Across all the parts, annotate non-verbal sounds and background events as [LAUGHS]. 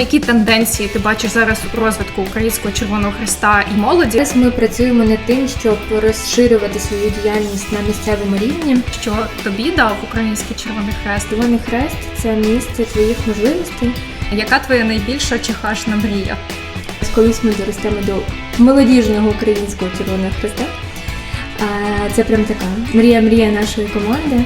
Які тенденції ти бачиш зараз у розвитку Українського Червоного Христа і молоді? Зараз ми працюємо над тим, щоб розширювати свою діяльність на місцевому рівні. Що тобі дав Український Червоний Хрест? Червоний хрест це місце твоїх можливостей. Яка твоя найбільша чехашна мрія? Колись ми доростемо до молодіжного українського червоного хреста. Це прям така мрія-мрія нашої команди.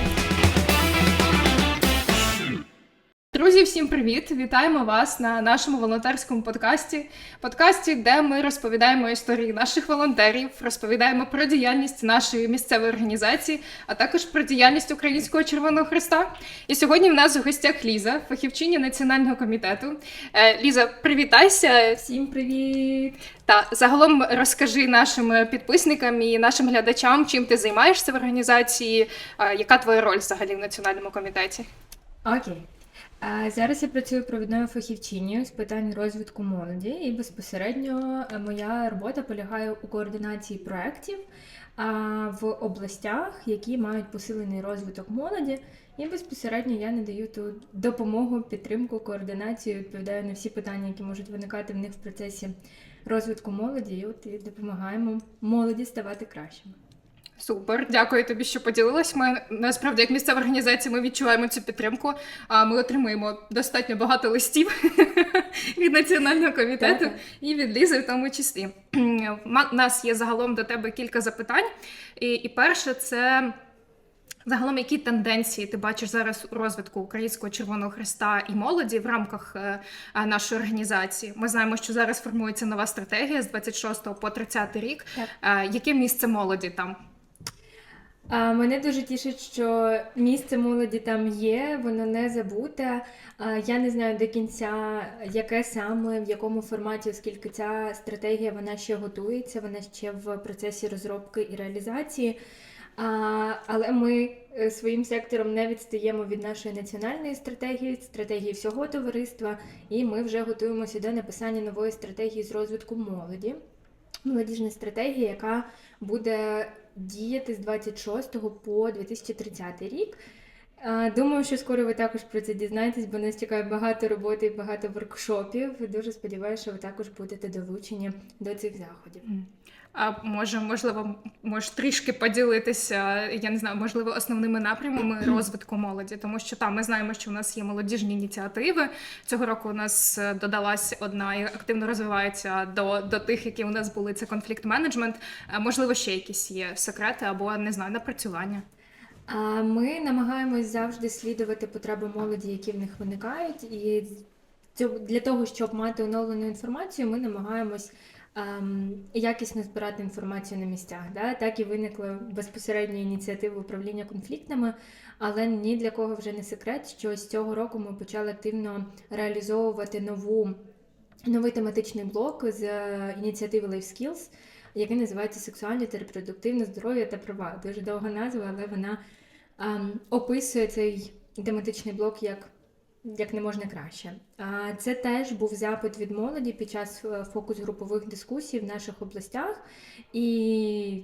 Друзі, всім привіт! Вітаємо вас на нашому волонтерському подкасті. Подкасті, де ми розповідаємо історії наших волонтерів, розповідаємо про діяльність нашої місцевої організації, а також про діяльність Українського Червоного Христа. І сьогодні в нас у гостях Ліза, фахівчиня національного комітету. Е, Ліза, привітайся! Всім привіт! Та загалом розкажи нашим підписникам і нашим глядачам, чим ти займаєшся в організації, яка твоя роль взагалі в національному комітеті? Окей. Зараз я працюю провідною фахівчиною з питань розвитку молоді, і безпосередньо е, моя робота полягає у координації проєктів в областях, які мають посилений розвиток молоді. І безпосередньо я надаю ту допомогу, підтримку, координацію, відповідаю на всі питання, які можуть виникати в них в процесі розвитку молоді. І от і допомагаємо молоді ставати кращими. Супер, дякую тобі, що поділилась. Ми насправді, як місцева організація, ми відчуваємо цю підтримку. А ми отримуємо достатньо багато листів [LAUGHS] від національного комітету Так. і від Лізи, в тому числі. У нас є загалом до тебе кілька запитань. І, і перше, це загалом, які тенденції ти бачиш зараз у розвитку Українського Червоного Христа і молоді в рамках е, е, нашої організації? Ми знаємо, що зараз формується нова стратегія з 26 по 30 рік. Так. Е, Яке місце молоді там? А, мене дуже тішить, що місце молоді там є, воно не забуте. А, я не знаю до кінця, яке саме, в якому форматі, оскільки ця стратегія вона ще готується, вона ще в процесі розробки і реалізації. А, але ми е, своїм сектором не відстаємо від нашої національної стратегії, стратегії всього товариства, і ми вже готуємося до написання нової стратегії з розвитку молоді. Молодіжна стратегія, яка буде діяти з 26 по 2030 рік. Думаю, що скоро ви також про це дізнаєтесь, бо нас чекає багато роботи і багато воркшопів. Дуже сподіваюся, що ви також будете долучені до цих заходів. А може, можливо, можеш трішки поділитися, я не знаю, можливо, основними напрямами розвитку молоді, тому що там ми знаємо, що у нас є молодіжні ініціативи. Цього року у нас е, додалась одна і активно розвивається до, до тих, які у нас були. Це конфлікт менеджмент. Е, Можливо, ще якісь є секрети або не знаю, напрацювання. Ми намагаємось завжди слідувати потреби молоді, які в них виникають, і для того, щоб мати оновлену інформацію, ми намагаємось якісно збирати інформацію на місцях. Да? Так і виникла безпосередня ініціатива управління конфліктами, але ні для кого вже не секрет, що з цього року ми почали активно реалізовувати нову, новий тематичний блок з е, ініціативи Life Skills, який називається Сексуальне та репродуктивне здоров'я та права. Дуже довга назва, але вона ем, описує цей тематичний блок як, як не можна краще. Це теж був запит від молоді під час е, фокус-групових дискусій в наших областях. І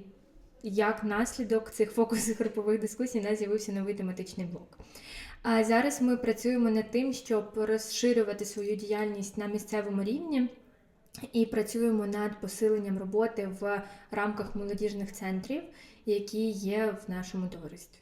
як наслідок цих фокус-групових [LAUGHS] дискусій у нас з'явився новий тематичний блок. А зараз ми працюємо над тим, щоб розширювати свою діяльність на місцевому рівні. І працюємо над посиленням роботи в рамках молодіжних центрів, які є в нашому товаристві.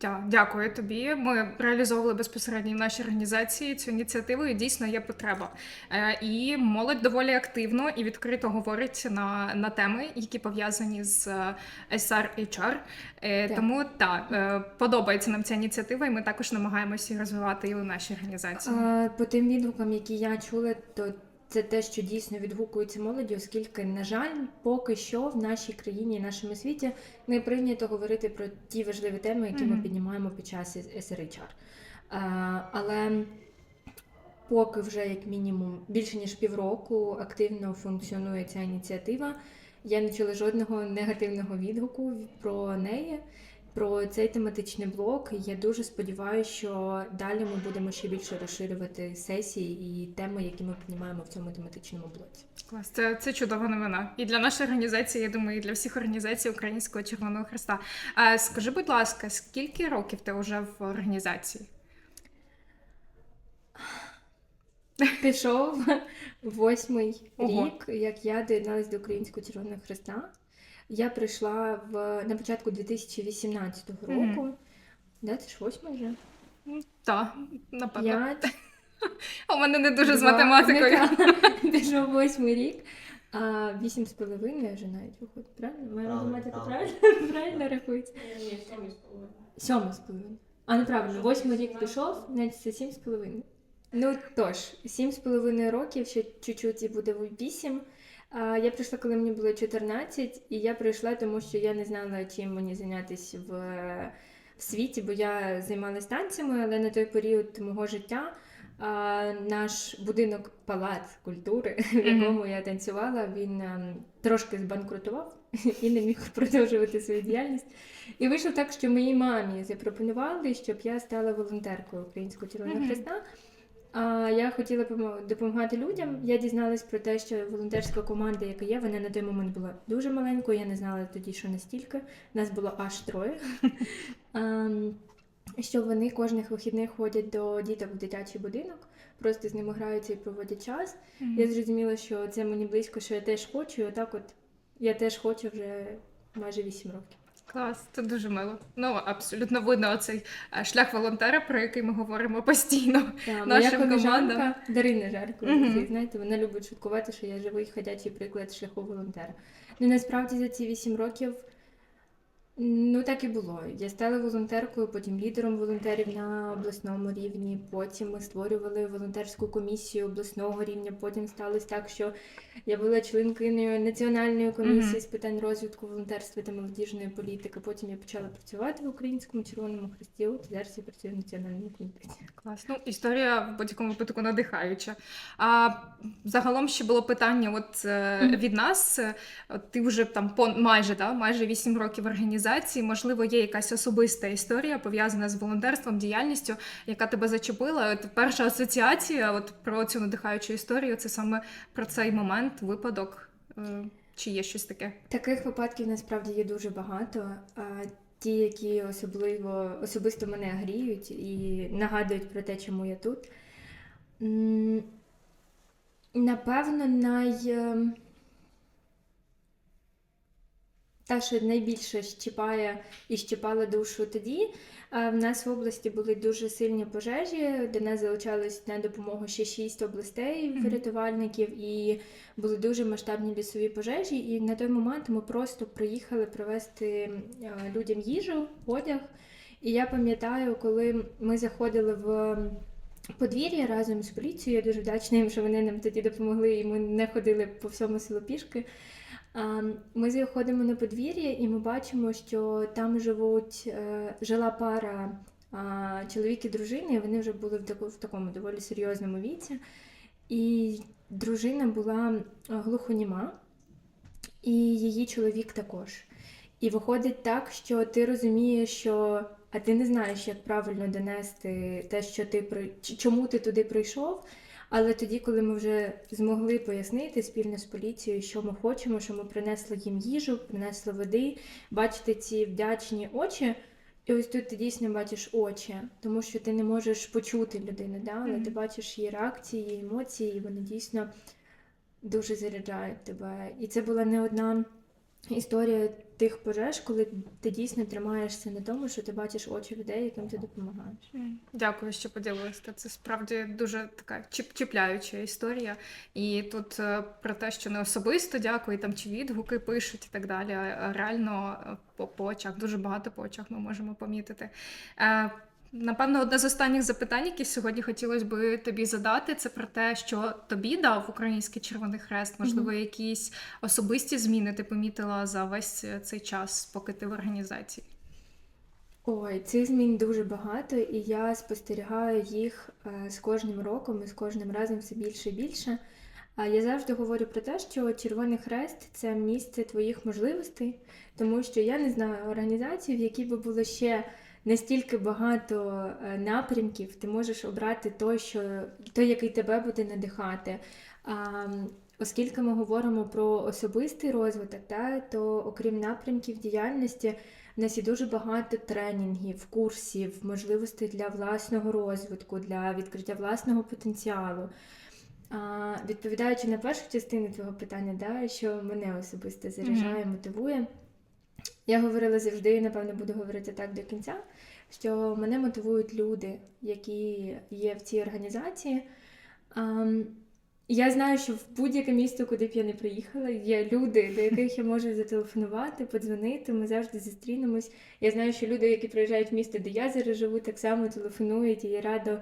Дя- Дякую тобі. Ми реалізовували безпосередньо в нашій організації цю ініціативу. і Дійсно є потреба. Е, І молодь доволі активно і відкрито говорить на, на теми, які пов'язані з е, SR HR. Е, Так. Тому так, е, подобається нам ця ініціатива, і ми також намагаємося її розвивати і у нашій організації. По тим відгукам, які я чула, то це те, що дійсно відгукується молоді, оскільки, на жаль, поки що в нашій країні і нашому світі не прийнято говорити про ті важливі теми, які ми піднімаємо під час SRHR. А, Але поки вже як мінімум більше ніж півроку активно функціонує ця ініціатива. Я не чула жодного негативного відгуку про неї, про цей тематичний блок. Я дуже сподіваюся, що далі ми будемо ще більше розширювати сесії і теми, які ми піднімаємо в цьому тематичному блоці. Клас, це, це чудова новина. І для нашої організації, я думаю, і для всіх організацій Українського Червоного Христа. А скажи, будь ласка, скільки років ти вже в організації? пішов восьмий рік, як я доєдналась до Українського Червоного Хреста. Я прийшла в на початку 2018 року. Мгм. Да, це ж восьмий вже. Так, напевно. П'ять, [LAUGHS] У мене не дуже з математикою. не. Пішов [LAUGHS] восьмий рік. А вісім з половиною вже навіть виходить. Правильно? Моя математика правильно. правильно, [LAUGHS] рахується. Сьомий з половиною. А неправильно, восьмий рік пішов, значить це сім з половиною. Ну тож, сім з половиною років, ще чуть-чуть і буде вісім. Я прийшла, коли мені було 14, і я прийшла, тому що я не знала, чим мені зайнятися в, в світі, бо я займалася танцями, але на той період мого життя а, наш будинок палац культури, [LAUGHS] в якому я танцювала, він трошки збанкрутував [LAUGHS] і не міг продовжувати свою діяльність. І вийшло так, що моїй мамі запропонували, щоб я стала волонтеркою Українського Червоного. Хреста. А я хотіла допомагати людям. Я дізналась про те, що волонтерська команда, яка є, вона на той момент була дуже маленькою. Я не знала тоді, що настільки. Нас було аж троє. [LAUGHS] Ем, Що вони кожних вихідних ходять до діток в дитячий будинок, просто з ними граються і проводять час. Я зрозуміла, що це мені близько, що я теж хочу. І отак, от я теж хочу вже майже 8 років. Клас, це дуже мило. Ну, абсолютно видно оцей е, шлях волонтера, про який ми говоримо постійно. Да, моя Нашим колежанка командам. Дарина Жарко, Угу. знаєте, вона любить шуткувати, що я живий ходячий приклад шляху волонтера. Ну насправді за ці вісім років ну так і було. Я стала волонтеркою, потім лідером волонтерів на обласному рівні. Потім ми створювали волонтерську комісію обласного рівня. Потім сталося так, що я була членкиною національної комісії Мгм. з питань розвитку волонтерства та молодіжної політики. Потім я почала працювати в Українському Червоному Хресті. От зараз я працюю в національному комітеті. Клас. Ну, історія в будь-якому випадку надихаюча. А загалом ще було питання: от е, Мгм. від нас, ти вже там по майже да, майже 8 років в організації. Можливо, є якась особиста історія пов'язана з волонтерством, діяльністю, яка тебе зачепила. От перша асоціація, от про цю надихаючу історію, це саме про цей момент, випадок. Е, Чи є щось таке? Таких випадків насправді є дуже багато. А ті, які особливо особисто мене гріють і нагадують про те, чому я тут. Напевно, най... та, що найбільше щіпає і щіпала душу тоді. В нас в області були дуже сильні пожежі, до нас залучались на допомогу ще шість областей Мгм. рятувальників, і були дуже масштабні лісові пожежі. І на той момент ми просто приїхали привезти людям їжу, одяг. І я пам'ятаю, коли ми заходили в подвір'я разом з поліцією, я дуже вдячна їм, що вони нам тоді допомогли, і ми не ходили по всьому селу пішки. Ми заходимо на подвір'я, і ми бачимо, що там живуть, е, жила пара чоловік і дружина, і вони вже були в, такому доволі серйозному віці. І дружина була е, глухоніма, і її чоловік також. І виходить так, що ти розумієш, що а ти не знаєш, як правильно донести те, що ти чому ти туди прийшов. Але тоді, коли ми вже змогли пояснити спільно з поліцією, що ми хочемо, що ми принесли їм їжу, принесли води, бачити ці вдячні очі. І ось тут ти дійсно бачиш очі, тому що ти не можеш почути людину, да? але Мгм. ти бачиш її реакції, її емоції, і вони дійсно дуже заряджають тебе. І це була не одна історія тих пожеж, коли ти дійсно тримаєшся на тому, що ти бачиш очі людей, яким ти допомагаєш. Дякую, що поділилися. Це справді дуже така чіп- чіпляюча історія. І тут е, про те, що не особисто дякую, там чи відгуки пишуть і так далі. а Реально е, по, по очах, дуже багато по очах ми можемо помітити. Напевно, одне з останніх запитань, які сьогодні хотілося би тобі задати, це про те, що тобі дав Український Червоний Хрест. Можливо, якісь особисті зміни ти помітила за весь е, цей час, поки ти в організації. Ой, цих змін дуже багато, і я спостерігаю їх е, з кожним роком і з кожним разом все більше і більше. А я завжди говорю про те, що Червоний Хрест це місце твоїх можливостей, тому що я не знаю організації, в якій би було ще настільки багато е, напрямків, ти можеш обрати той, що той, який тебе буде надихати. А, Оскільки ми говоримо про особистий розвиток, та, то окрім напрямків діяльності, у нас є дуже багато тренінгів, курсів, можливостей для власного розвитку, для відкриття власного потенціалу. А, відповідаючи на першу частину твого питання, да, що мене особисто заряджає, мотивує, я говорила завжди, і напевно буду говорити так до кінця, що мене мотивують люди, які є в цій організації. Я знаю, що в будь-яке місто, куди б я не приїхала, є люди, до яких я можу зателефонувати, подзвонити. Ми завжди зустрінемось. Я знаю, що люди, які приїжджають в місто, де я зараз живу, так само телефонують і я радо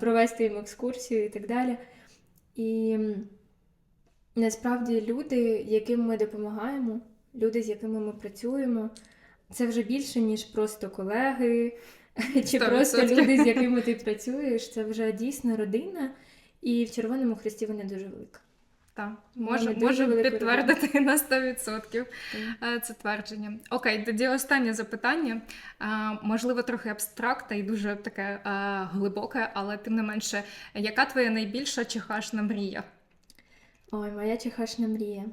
провести їм екскурсію і так далі. І насправді люди, яким ми допомагаємо, люди, з якими ми працюємо, це вже більше, ніж просто колеги [LAUGHS] чи Сто просто люди, з якими ти працюєш. Це вже дійсно родина. І в Червоному Хресті вона дуже велика. Так, можу, можу підтвердити на 100% е, це твердження. Окей, тоді останнє запитання. Е, Можливо, трохи абстракта і дуже таке е, глибоке, але тим не менше, яка твоя найбільша чехашна мрія? Ой, моя чехашна мрія.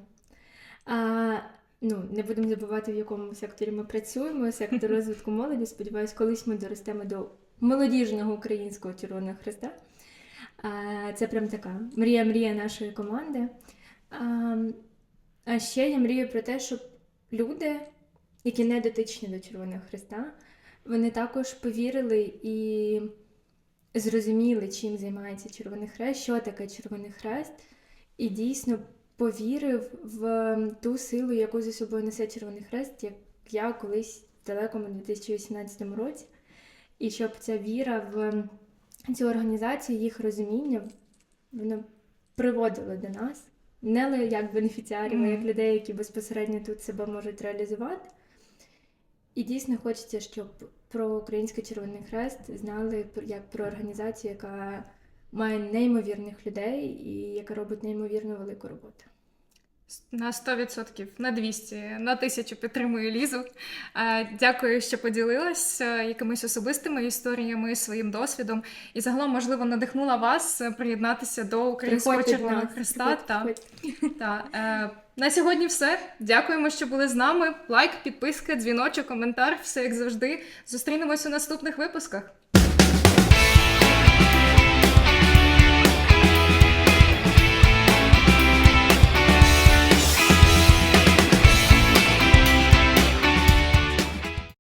Ну, не будемо забувати, в якому секторі ми працюємо. Сектор [LAUGHS] розвитку молоді. Сподіваюсь, колись ми доростемо до молодіжного українського Червоного Хреста. Це прям така мрія-мрія нашої команди. А ще я мрію про те, щоб люди, які не дотичні до Червоного Хреста, вони також повірили і зрозуміли, чим займається Червоний Хрест, що таке Червоний Хрест, і дійсно повірив в ту силу, яку за собою несе Червоний Хрест, як я колись в далекому 2018 році. І щоб ця віра в цю організацію, їх розуміння, воно приводило до нас. Не як бенефіціарів, а як людей, які безпосередньо тут себе можуть реалізувати. І дійсно хочеться, щоб про Український Червоний Хрест знали як про організацію, яка має неймовірних людей і яка робить неймовірно велику роботу. На 100%, на 200, на 1000 підтримую Лізу. Е, Дякую, що поділилась е, якимись особистими історіями, своїм досвідом. І загалом, можливо, надихнула вас е, приєднатися до Українського Червоного Христа. приходьте, Та, приходьте. та, е, на сьогодні все. Дякуємо, що були з нами. Лайк, підписка, дзвіночок, коментар, все як завжди. Зустрінемось у наступних випусках.